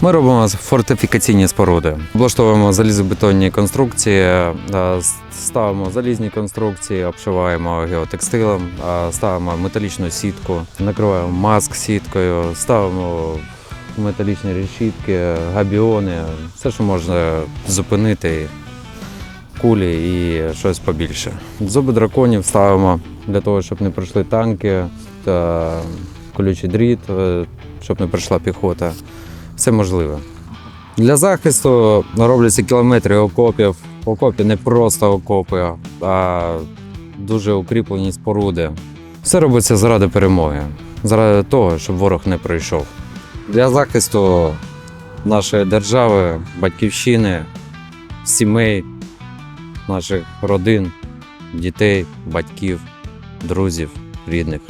Ми робимо фортифікаційні споруди, облаштовуємо залізобетонні конструкції, е, ставимо залізні конструкції, обшиваємо геотекстилем, е, ставимо металічну сітку, накриваємо маск сіткою, ставимо металічні решітки, габіони, все, що можна зупинити кулі і щось побільше. Зуби драконів ставимо для того, щоб не пройшли танки та колючий дріт, е, щоб не прийшла піхота. Все можливе. Для захисту робляться кілометри окопів. Окопи не просто окопи, а дуже укріплені споруди. Все робиться заради перемоги, заради того, щоб ворог не прийшов. Для захисту нашої держави, батьківщини, сімей, наших родин, дітей, батьків, друзів, рідних.